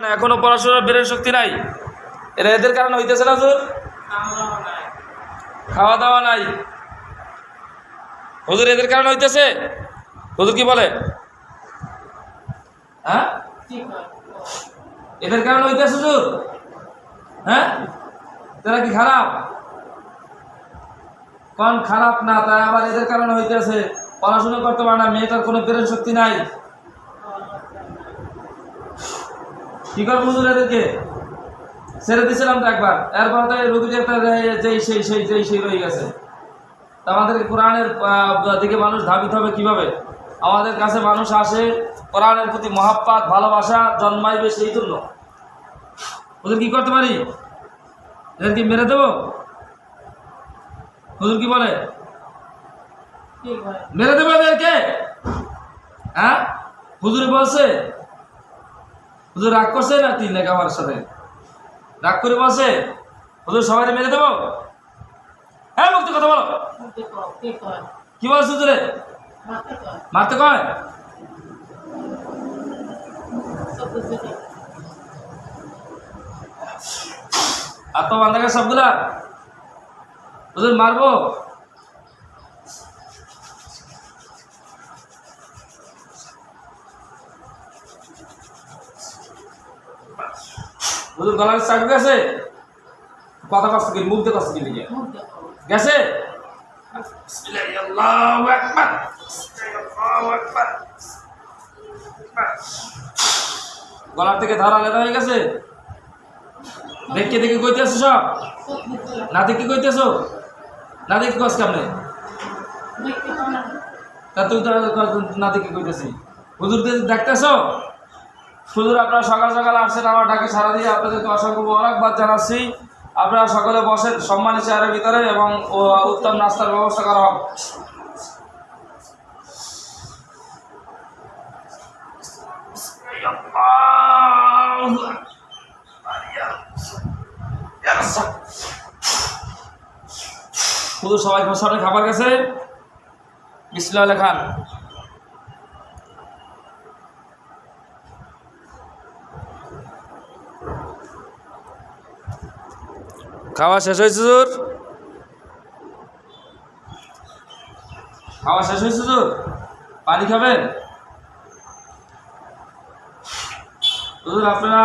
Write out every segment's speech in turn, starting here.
মানে এখনও পড়াশোনার বেরের শক্তি নাই? এরা এদের কারণে হইতেছে না হুজুর? খাওয়া দাওয়া নাই। হুজুর, এদের কারণে হইতেছে? হুজুর কি বলে? হ্যাঁ? এদের কারণে হইতেছে হুজুর? হ্যাঁ? তারা কি খারাপ? কোন খারাপ না, তাই আবার এদের কারণে হইতেছে। পড়াশোনা করতে পারে না, মেয়েটার কোনো প্রেরণ শক্তি নাই। কি হুজুর এদেরকে। ছেড়ে দিয়েছিলাম তো একবার। এরপর তো রুগীর একটা যেই সেই সেই যেই সেই রয়ে গেছে। তা আমাদের কোরআনের দিকে মানুষ ধাবিত হবে কীভাবে? আমাদের কাছে মানুষ আসে কোরআনের প্রতি মহাপ্পাত ভালোবাসা জন্মাইবে সেই জন্য। ওদের কি করতে পারি? এদের কি মেরে দেবো? হুজুর কি বলে? মেরে দেবো এদেরকে? হ্যাঁ? হুজুর বলছে হুজুর রাগ করছে না তিন লেখা আমার সাথে? রাগ করে বলছে হুজুর সবাই মেরে দেবো? হ্যাঁ মুক্তি কথা বলো। কি বলছে হুজুরে? মারতে কয়। আর তো বান্ধা সবগুলা? হুজুর মারবো? হুজুর গলার চাপ গেছে? কথা কষ্ট কি মুখ দিয়ে কষ্ট কি লিখে? গেছে? আল্লাহু আকবার আল্লাহু আকবার গলার থেকে ধার আলাদা হয়ে গেছে? দেখে দেখে কইতেছো সব? না দেখে কইতেছো না দেখে কস কেমনে? তা তুই তো না দেখে কইতেছি হুজুর দেখতেছো হুজুর, আপনারা সকাল সকাল আসছেন আমার ডাকে সারা দিয়ে। আপনাদেরকে অসংখ্য মোবারকবাদ জানাচ্ছি। আপনারা সকলে বসেন সম্মানী চেয়ারের ভিতরে এবং উত্তম নাস্তার ব্যবস্থা করা হোক। শুধু সবাই সামনে খাবার গেছে? বিসমিল্লাহ খান। খাওয়া শেষ হয়েছে তোর খাওয়া শেষ হয়েছে তোর পানি খাবেন? আপনারা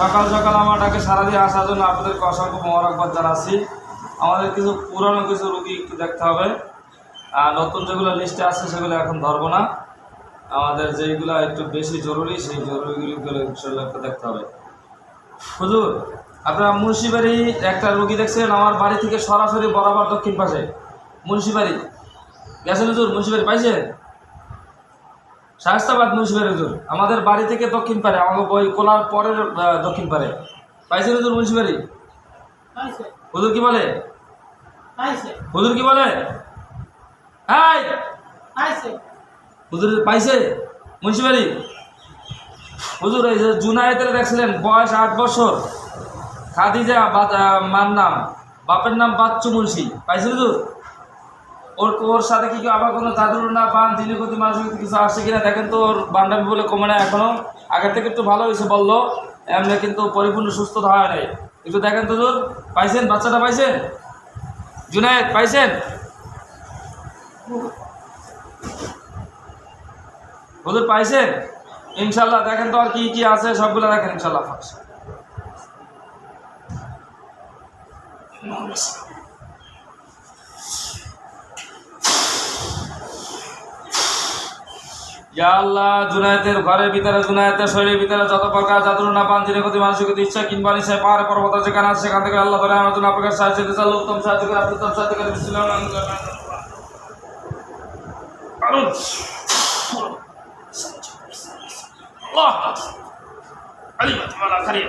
সকাল সকাল আমার ডাকে সারা দিয়ে আসার জন্য আপনাদেরকে অসংখ্য মোবারকবাদ জানাচ্ছি। আমাদের কিছু পুরনো কিছু রুগী একটু দেখতে হবে। আর নতুন যেগুলো লিস্টে আছে, সেগুলো এখন ধরবো না। আমাদের যেগুলো একটু বেশি জরুরি, সেই জরুরিগুলো একটু দেখতে হবে। হুজুর আপনারা মুন্সিবাড়ি একটা রুগী দেখছেন আমার বাড়ি থেকে সরাসরি বরাবর দক্ষিণ পাশে। মুন্সিবাড়ি। গেছেন হুজুর? মুন্সিবাড়ি পাইছেন? শায়স্তাবাদ মুন্সিবাড়ি হুজুর। আমাদের বাড়ি থেকে দক্ষিণ পারে আমাকে বই কোলার পরের দক্ষিণ পারে। পাইছেন হুজুর মুন্সিবাড়ি? হুজুর কি বলে? হুজুর কি বলে? হুজুর পাইছে? মুন্সিবাড়ি? হুজুর এই যে জুনায়েতের দেখছিলেন বয়স আট বছর। খাদিজা মার নাম। বাপের নাম বাচ্চু মুন্সি। পাইছে হুজুর? ওর ওর সাথে কি আবার কোনো জাদুর না পান দিনের প্রতি মানুষের কিছু আসছে কিনা, দেখেন তো ওর বান্ডামি বলে কমে না এখনও আগের থেকে একটু ভালো হয়েছে বলল, এমনি কিন্তু পরিপূর্ণ সুস্থতা হয় নাই। একটু দেখেন তো হুজুর, পাইছেন? বাচ্চাটা পাইছেন? জুনায়েদ, পাইছেন? হুজুর, পাইছেন? ইনশাল্লাহ দেখেন তো আর কি কি আছে, সবগুলো দেখেন ইনশাল্লাহ। আল্লাহ, জুনায়েতের ঘরের ভিতরে, জুনায়েতের শরীরের ভিতরে যত প্রকার জাদুর না পান জিনের প্রতি মানুষের প্রতি ইচ্ছা, কিংবা নিশ্চয় পাহাড়, পর্বত যেখানে আছে, সেখান থেকে আল্লাহ ধরে আমার জন্য আপনাকে সাহায্য দিতে চাল উত্তম সাহায্য করে আপনি উত্তম সাহায্য করে। বিশ্লেষণ আল্লাহ আলী মালা খারিয়া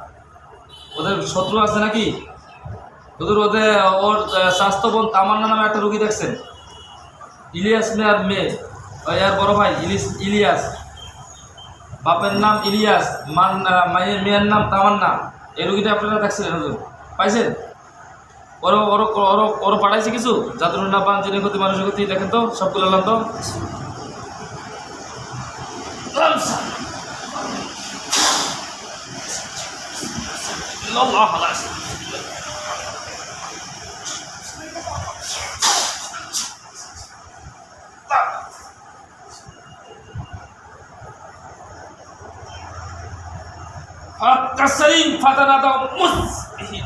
ওদের শত্রু আছে নাকি? ওদের ওদের, ওর স্বাস্থ্যবন তামান্না নামে একটা রুগী দেখছেন। ইলিয়াস মেয়ার মেয়ে। আর বড় ভাই, ইলিস, ইলিয়াস। বাপের নাম ইলিয়াস মান মায়ের, মেয়ের নাম তামান্না। এই রুগীটা আপনারা দেখছিলেন হুজুর পাইছেন? ওরও ওরও ওরও ওরও পাঠাইছে কিছু? জাতুর না পান জেনে ক্ষতি, মানুষের ক্ষতি, দেখেন তো, সবগুলো আনলাম তো। আল্লাহ আল্লাহ কাসারিন ফাতানা দাও মুসবিহিন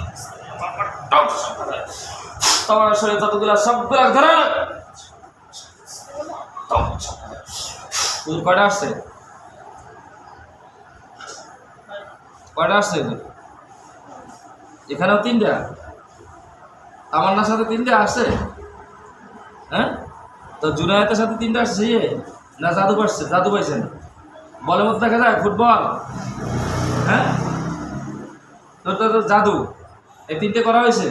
কয়টা আসছে কয়টা আসছে? এখানেও তিনটা? তামান্নার সাথে তিনটা আসছে? হ্যাঁ? তো জুনায়েতের সাথে তিনটা আসছে ইয়ে না জাদু পাচ্ছে? জাদু পাইছেন বলের মধ্যে দেখা যায়, ফুটবল। হ্যাঁ? তোর তো জাদু। এই তিনটে করা হয়েছে।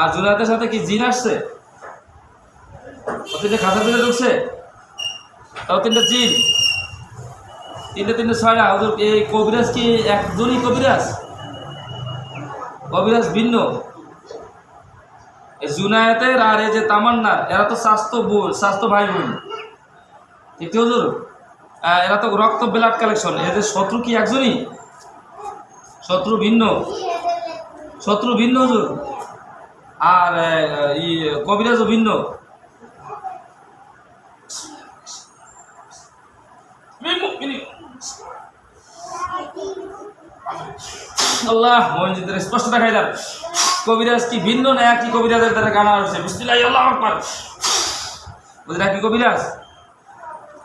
আর জুনায়েতের সাথে কি জিন আসছে? ও তিনটে খাতার ভিতরে ঢুকছে? তাও তিনটে জিন। তিনটে তিনটে ছয়টা। ওদের এই কবিরাজ কি একজনই কবিরাজ? কবিরাজ ভিন্ন। জুনায়েতের আর এই যে তামান্নার এরা তো স্বাস্থ্য বোন, স্বাস্থ্য ভাই বোন ঠিক হুজুর এরা তো রক্ত ব্লাড কালেকশন। এদের শত্রু কি একজনই? শত্রু ভিন্ন। শত্রু ভিন্ন হুজুর। আর ই, কবিরাজও ভিন্ন। আল্লাহ মসজিদের স্পষ্ট দেখাই যান কবিরাজ কি ভিন্ন না একই কবিরাজের দ্বারা গানা হচ্ছে? বিসমিল্লাহ আল্লাহ আকবার। বুঝলেন একই কবিরাজ?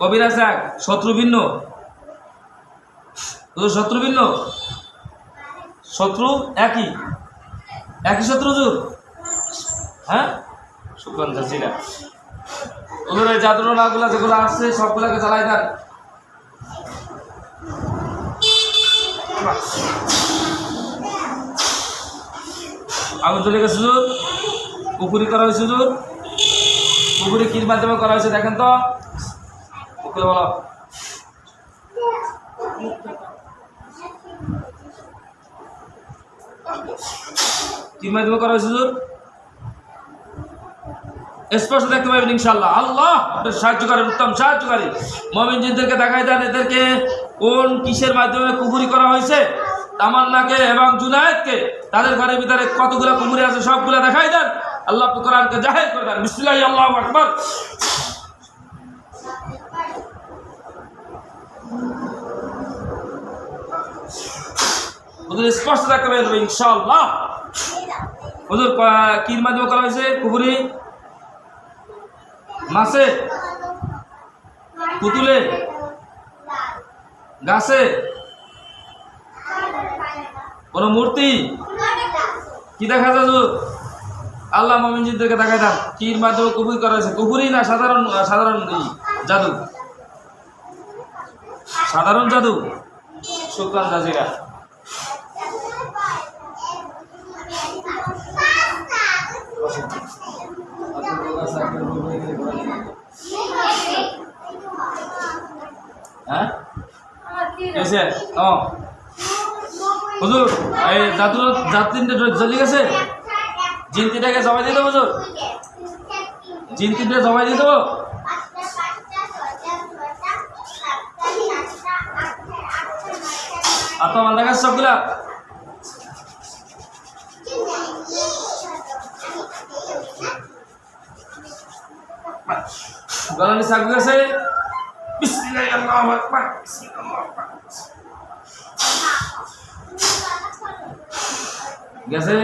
কবিরাজ এক, শত্রু ভিন্ন। তোর শত্রু ভিন্ন? শত্রু একই। একই শত্রু জুর হ্যাঁ? সুকান চাষিরা ওদের ওই জাদুর নাগুলা যেগুলো আসছে সবগুলোকে চালাই দেন। আগুন চলে গেছে হুজুর। পুকুরি করা হয়েছে হুজুর। পুকুরি কির মাধ্যমে করা হয়েছে, দেখেন তো। পুকুরে বলো। কির মাধ্যমে করা হয়েছে হুজুর। স্পষ্ট দেখতে পাবেন ইনশাল্লাহ আল্লাহ আপনার সাহায্যকারী, উত্তম সাহায্যকারী। মমিনজিনদেরকে দেখাই দেন এদেরকে কোন কিসের মাধ্যমে কুবুরি করা হয়েছে। তামান্নাকে এবং জুনায়েদকে তাদের ঘরের ভিতরে কতগুলো কুবুরি আছে সবগুলো দেখাই দেন। আল্লাহ কোরআনকে জাহের করে দেন। বিসমিল্লাহি, আল্লাহু আকবার। স্পষ্ট ইনশাআল্লাহ। কির মাধ্যমে করা হয়েছে? কুবুরি? মাছে? পুতুলে? গাছে? কোনো মূর্তি। কি দেখা হুজুর? আল্লাহ মমিনজিদেরকে দেখা দাম কির মাধ্যমে কুবুরি করা হয়েছে? কুবুরি না সাধারণ সাধারণ জাদু। সাধারণ জাদু? শুক্রান জাজিরা। হ্যাঁ? ও। হুজুর, এই জাদু জাত তিনটে জ্বলি গেছে। জিন তিনটাকে জবাই দিয়ে দেবো হুজুর। জিন তিনটে জবাই দিয়ে দেবো আর তো আমার সবগুলা? গলানি শাক গেছে বিসমিল্লাহি আল্লাহু গেছে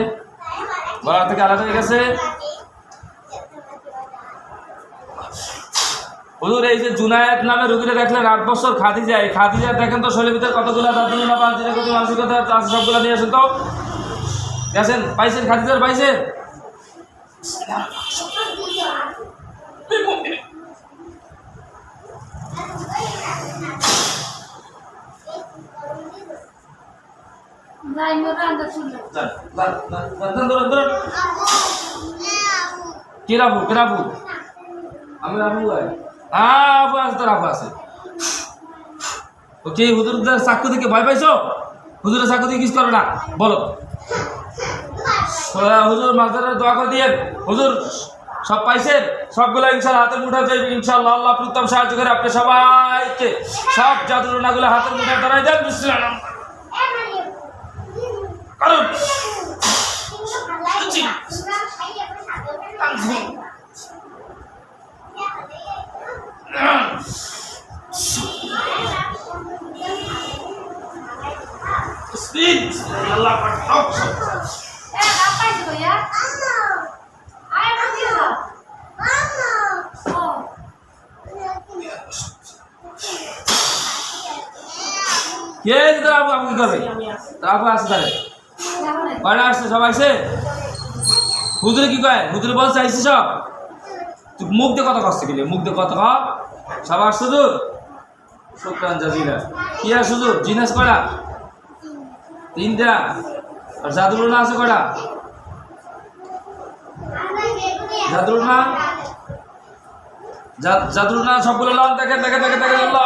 গলা থেকে আলাদা হয়ে গেছে। হুজুর, এই যে জুনায়েত নামে রুগীরা দেখলেন, আট বছর যায় খাদি যায় দেখেন তো শরীর ভিতরে কতগুলো দাদুল না বাঞ্চিনে কত মানসিকতা আছে সবগুলো নিয়ে আসেন তো? গেছেন? পাইছেন খাদিজার? পাইছেন নাই মোরা আন্দা শুনলে যান, যান, যান, যান, যান, ধরুন, ধরুন। কে রাবু কে আমি রাবু হ্যাঁ আছে তোর আবু আছে ওকে থেকে ভয় পাইছো হুজুরের চাকু দিয়ে কিছু করো না বলো হ্যাঁ, হুজুর মাস্টারের দোয়া করে দিয়ে হুজুর সব পাইছেন সবগুলো ইনশাল্লাহ হাতের মুঠে যাইবে ইনশাল্লাহ আল্লাহ উত্তম সাহায্য করে আপনি সবাইকে সব জাদুরনাগুলো হাতের মুঠে দাঁড়াই দেন বিসমিল্লাহ করুন স্পিড আল্লাহ পাক সব সব এ বাপাই তো ইয়া আয় বুঝি না ও কে দিতে আবু আপু কি কয়টা আসছে সব আসছে? হুজুরে কি কয়? হুজুরে বলছে আইসি সব। তুই মুখ দিয়ে কত কষ্ট গেলে মুখ দিয়ে কত কম সব আসছে তোর? শুক্রান জাজিরা। কি আর সুযোগ? জিনাস কয়টা? তিনটা। আর জাদুর না আছে কয়টা? জাদুর না? জাদুর না সবগুলো লন দেখে দেখে দেখে দেখে আল্লাহ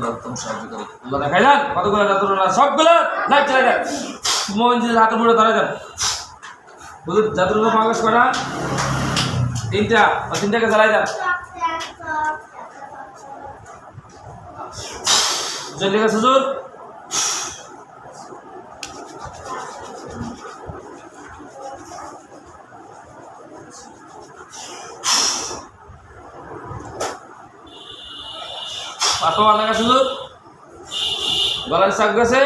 আল্লাহ উত্তম সাহায্য করে আল্লাহ দেখাই যান কতগুলো যাতনা সবগুলো? লাইট চালাই যান মোহন যে হাতে মুড়ে ধরে যান বুঝুন যাতনা প্রকাশ করা তিনটা, ও তিনটাকে জ্বালাই যান জলদি গেছে হুজুর। পাতো আনা গেছে হুজুর। গলায় শাক গেছে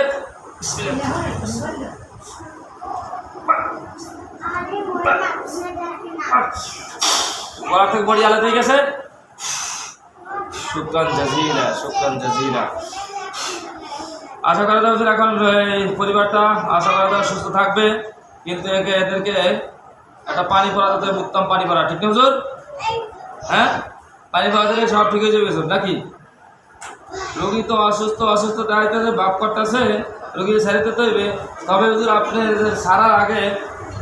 গলা থেকে বড়ি আলাদা হয়ে গেছে শুক্রান জাজিলা শুক্রান জাজিলা। আশা করা হুজুর এখন পরিবারটা আশা করা যায় সুস্থ থাকবে। কিন্তু একে এদেরকে একটা পানি পড়া হবে, উত্তম পানি পড়া ঠিক না হ্যাঁ? পানি পড়া দিলে সব ঠিক হয়ে যাবে নাকি? রোগী তো অসুস্থ অসুস্থ দাঁড়াইতেছে বাপ করতেছে রোগী সারিতে তো হইবে। তবে হুজুর আপনি সারার আগে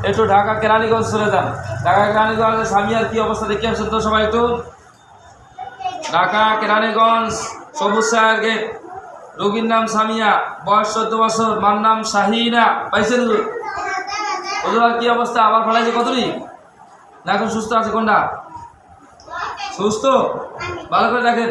একটু ঢাকা কেরানীগঞ্জ চলে যান। ঢাকা কেরানীগঞ্জ আর কি অবস্থা দেখে আসেন তো সবাই একটু। ঢাকা কেরানীগঞ্জ, সবুজ সাহের গেট রোগীর নাম সামিয়া, বয়স চোদ্দ বছর, মার নাম শাহিনা। পাইছেন হুজুর? আর কি অবস্থা? আবার ফেলাইছে কতটি না, এখন সুস্থ আছে কোনটা? সুস্থ? ভালো করে দেখেন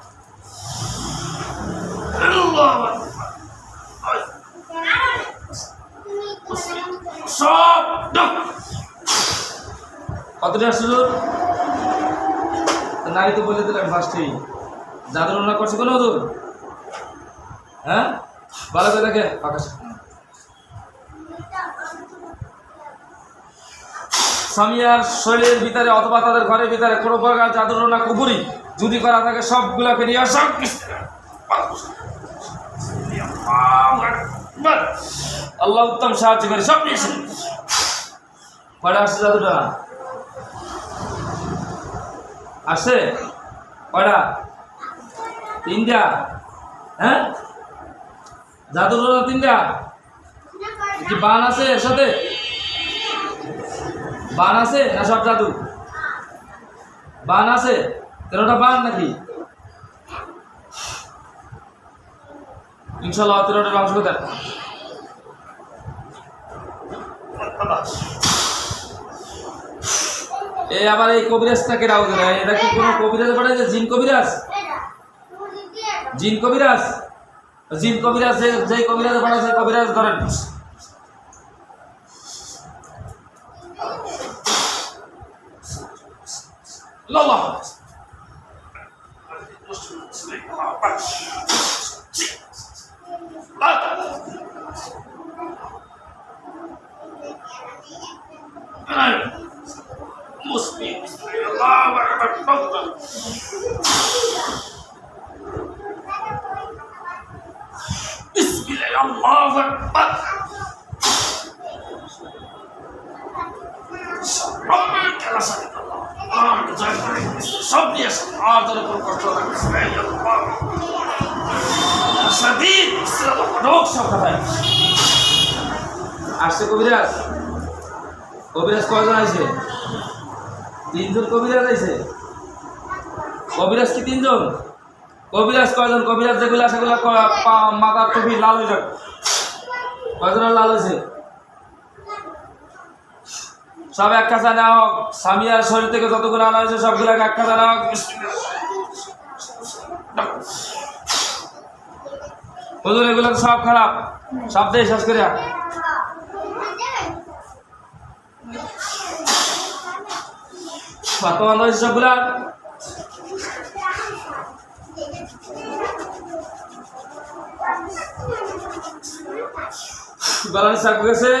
সব কতটা নাই তো বলে দিলাম ফার্স্টেই জাদুর না করছে কোনো দূর হ্যাঁ? ভালো করে দেখে আকাশ সামিয়ার শরীরের ভিতরে অথবা তাদের ঘরের ভিতরে কোনো প্রকার জাদুর না কুপুরি যদি করা থাকে, সবগুলোকে নিয়ে সব আল্লাহ উত্তম সাহায্য করে, সব নিয়েছে আসছে জাদুটা? আসছে? কয়টা? তিনটা? হ্যাঁ? জাদুর তিনটা? কি বান আছে এর সাথে? বান আছে না সব জাদু? বান আছে। তেরোটা বান নাকি? ইনশাল্লাহ তেরোটার অংশ কোথায় এই আবার এই কবিরাজটাকে রাখবে না এটা কি কোনো কবিরাজ পাঠাইছে জিন কবিরাজ? জিন কবিরাজ? জিন কবিরাজ যে যে কবিরাজ পাঠাইছে কবিরাজ ধরেন। লাল্লাহ। জয় করে সব দিয়ে আর তোর উপর কষ্ট খায় আসছে কবিরাজ। কবিরাজ কয়জন আইছে? তিনজন কবিরাজ আইছে? কবিরাজ কি তিনজন? কবিরাজ কয়জন? কবিরাজ যেগুলো সেগুলো মাথার টুপি লাল হয়ে যাবে কয়জন লাল হয়েছে? সব এক কাছা নেওয়া হোক সামিয়ার শরীর থেকে যতগুলো আনা হয়েছে সবগুলোকে এক কাছা নেওয়া হোক হুজুর, এগুলো সব খারাপ। সব দিয়ে শেষ করিয়া। বর্তমান রয়েছে সবগুলা গলানি সাপ গেছে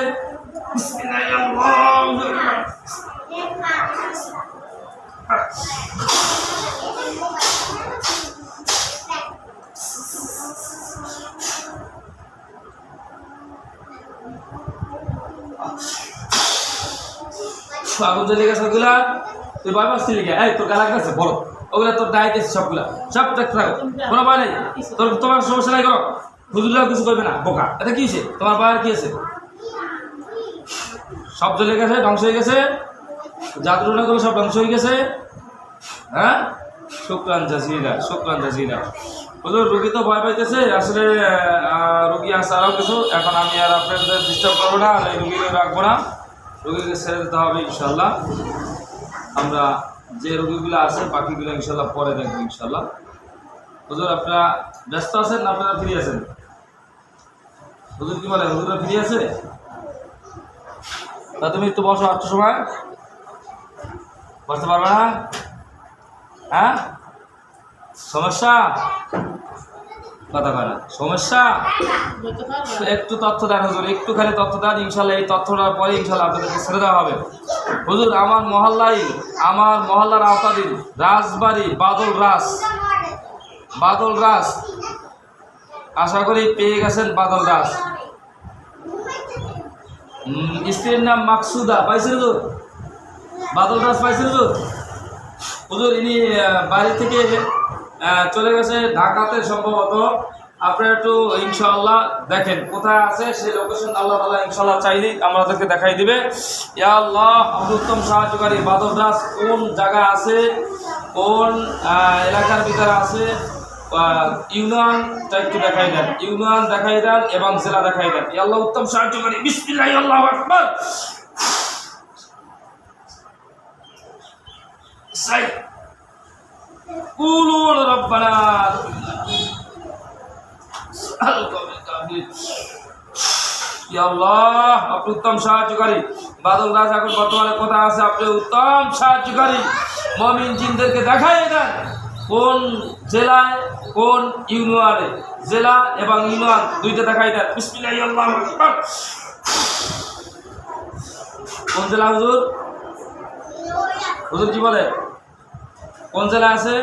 আগুন জ্বলে তুই ভয় পাচ্ছিস লিখে এই তোর গালা গেছে বলো। ওগুলা তোর ডাইট আছে সবগুলা। সব দেখতে থাকো কোনো ভয় নেই। তোর, তোমার সমস্যা নাই করো। হুজুররাও কিছু করবে না, বোকা। এটা কি তোমার বাবার কি আছে সব জ্বলে গেছে, ধ্বংস হয়ে গেছে। জাদুটনাগুলো সব ধ্বংস হয়ে গেছে। হ্যাঁ? শুক্রান জাজিরা শুক্রান জাজিরা। হুজুর, রুগী তো ভয় পাইতেছে। আসলে রুগী আছে আরও কিছু। এখন আমি আর আপনাদের ডিস্টার্ব করব না, আর রুগীকে রাখব না। রুগীকে ছেড়ে দিতে হবে ইনশাল্লাহ আমরা যে রোগীগুলো আছে, বাকিগুলো ইনশাল্লাহ পরে দেখব ইনশাল্লাহ। হুজুর, আপনারা ব্যস্ত আছেন না আপনারা ফ্রি আছেন? হুজুর কি বলে হুজুরা ফ্রি আছে? তা তুমি একটু বসো আটটার সময়। বসতে পারবে না? হ্যাঁ? সমস্যা? কথা কয় না সমস্যা? একটু তথ্য দেন হুজুর, একটুখানি তথ্য দেন, ইনশাল্লাহ এই তথ্যটার পরে ইনশাল্লাহ আপনাদেরকে ছেড়ে দেওয়া হবে। হুজুর, আমার মহল্লায়, আমার মহল্লার আওতাধীন রাজবাড়ি বাদল রাস। বাদল রাস। আশা করি পেয়ে গেছেন বাদল রাস। স্ত্রীর নাম মাকসুদা। পাইছেন হুজুর? বাদল রাস পাইছেন হুজুর? হুজুর, ইনি বাড়ি থেকে চলে গেছে ঢাকাতে সম্ভবত। আপনারা একটু ইনশাল্লাহ দেখেন কোথায় আছে সেই লোকেশন আল্লাহ তালা ইনশাল্লাহ চাইলে আমাদেরকে দেখাই দিবে। ইয়া আল্লাহ উত্তম সাহায্যকারী বাদল দাস কোন জায়গা আছে? কোন এলাকার ভিতরে আছে? ইউনিয়নটা একটু দেখাই দেন। ইউনিয়ন দেখাই দেন এবং জেলা দেখাই দেন। আল্লাহ, উত্তম সাহায্যকারী। বিসমিল্লাহ আল্লাহ আকবার। সাই কুলুন রব্বানা আল্লাহ আপনি উত্তম সাহায্যকারী। বাদল দাস এখন বর্তমানে কথা আছে? আপনি উত্তম সাহায্যকারী। মমিন জিনদেরকে দেখাই দেন। কোন জেলায়, কোন ইউনিয়নে? জেলা এবং ইউনিয়ন দুইটা দেখাই দেন। কোন জেলা, হুজুর? হুজুর কি বলে? কোন জেলা আছে?